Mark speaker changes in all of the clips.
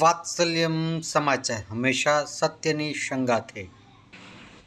Speaker 1: વાત્સલ્યમ સમાચાર હંમેશા સત્યની સંગાથે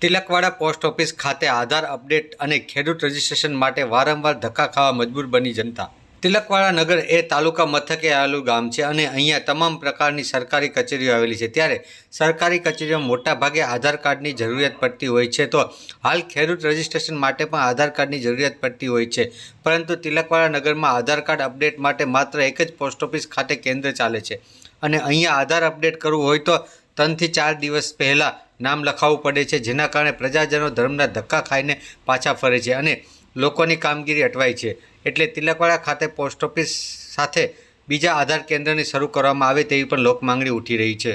Speaker 1: તિલકવાડા પોસ્ટ ઓફિસ ખાતે આધાર અપડેટ અને ખેડૂત રજિસ્ટ્રેશન માટે વારંવાર ધક્કા ખાવા મજબૂર બની જનતા. તિલકવાડા નગર એ તાલુકા મથકે આવેલું ગામ છે અને અહીંયા તમામ પ્રકારની સરકારી કચેરીઓ આવેલી છે. ત્યારે સરકારી કચેરીઓમાં મોટા ભાગે આધાર કાર્ડની જરૂરિયાત પડતી હોય છે. તો હાલ ખેડૂત રજિસ્ટ્રેશન માટે પણ આધાર કાર્ડની જરૂરિયાત પડતી હોય છે. પરંતુ તિલકવાડા નગરમાં આધાર કાર્ડ અપડેટ માટે માત્ર એક જ પોસ્ટ ઓફિસ ખાતે કેન્દ્ર ચાલે છે. અને અહીંયા આધાર અપડેટ કરવું હોય તો ત્રણથી ચાર દિવસ પહેલાં નામ લખાવવું પડે છે. જેના કારણે પ્રજાજનો ધર્મના ધક્કા ખાઈને પાછા ફરે છે અને લોકોની કામગીરી અટવાય છે. એટલે તિલકવાડા ખાતે પોસ્ટ ઓફિસ સાથે બીજા આધાર કેન્દ્રને શરૂ કરવામાં આવે તેવી પણ લોક માંગણી ઉઠી રહી છે.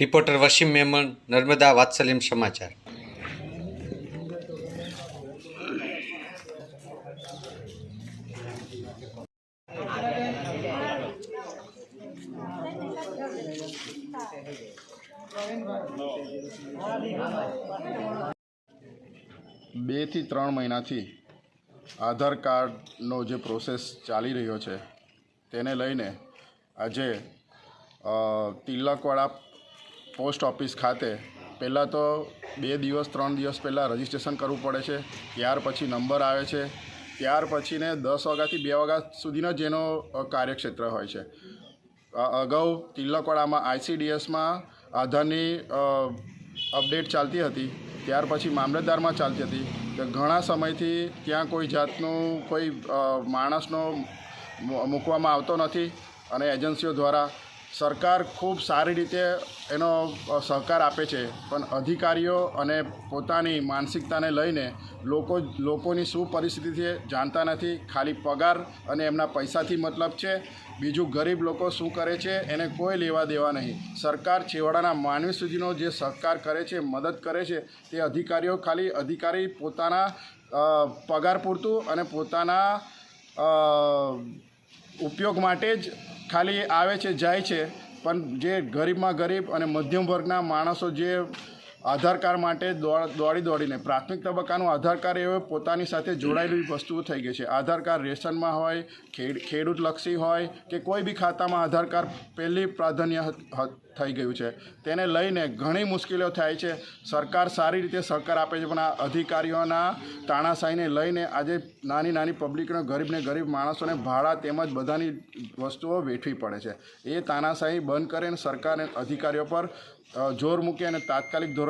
Speaker 1: રિપોર્ટર વસીમ મેમન નર્મદા વાત્સલ્યમ સમાચાર.
Speaker 2: બેથી ત્રણ મહિનાથી આધાર કાર્ડનો જે પ્રોસેસ ચાલી રહ્યો છે, તેને લઈને આજે તિલકવાડા પોસ્ટ ઓફિસ ખાતે પહેલાં તો બે દિવસ, ત્રણ દિવસ પહેલાં રજિસ્ટ્રેશન કરવું પડે છે, ત્યાર પછી નંબર આવે છે, ત્યાર પછીને દસ વાગ્યાથી બે વાગ્યા સુધીનો જ એનો કાર્યક્ષેત્ર હોય છે. અગાઉ તિલકવાડામાં આઈસીડીએસમાં આધારની અપડેટ ચાલતી હતી, ત્યાર પછી મામલતદારમાં ચાલતી હતી ઘણા સમયથી ત્યાં કોઈ જાતનું કોઈ માણસનો મૂકવામાં આવતો નથી અને એજન્સીઓ દ્વારા સરકાર ખૂબ સારી રીતે એનો સહકાર આપે છે, પણ અધિકારીઓ અને પોતાની માનસિકતાને લઈને લોકો લોકોની શું પરિસ્થિતિ છે જાણતા નથી, ખાલી પગાર અને એમના પૈસાથી મતલબ છે, બીજું ગરીબ લોકો શું કરે છે, એને કોઈ લેવા દેવા નહીં. સરકાર છેવાડાના માનવી સુધીનો જે સહકાર કરે છે, મદદ કરે છે, તે અધિકારીઓ ખાલી અધિકારી પોતાના પગાર પૂરતું અને પોતાના ઉપયોગ માટે જ ખાલી આવે છે જાય છે પણ જે ગરીબમાં ગરીબ અને મધ્યમ વર્ગના માણસો જે આધાર કાર્ડ માટે દોડ, દોડી દોડીને. પ્રાથમિક તબક્કાનું આધાર કાર્ડ એ પોતાની સાથે જોડાયેલી વસ્તુઓ થઈ ગઈ છે. આધાર કાર્ડ રેશનમાં હોય, ખેડ, ખેડૂતલક્ષી હોય કે કોઈ બી ખાતામાં આધાર કાર્ડ પહેલી પ્રાધાન્ય થઈ ગયું છે. તેને લઈને ઘણી મુશ્કેલીઓ થાય છે. સરકાર સારી રીતે સહકાર આપે છે, પણ આ અધિકારીઓના તાણાશાહીને લઈને આજે નાની નાની પબ્લિકને ગરીબને ગરીબ માણસોને ભાડા તેમજ બધાની વસ્તુઓ વેઠવી પડે છે. એ તાનાશાહી બંધ કરીને સરકાર અધિકારીઓ પર જોર મૂકે અને તાત્કાલિક ધોરણે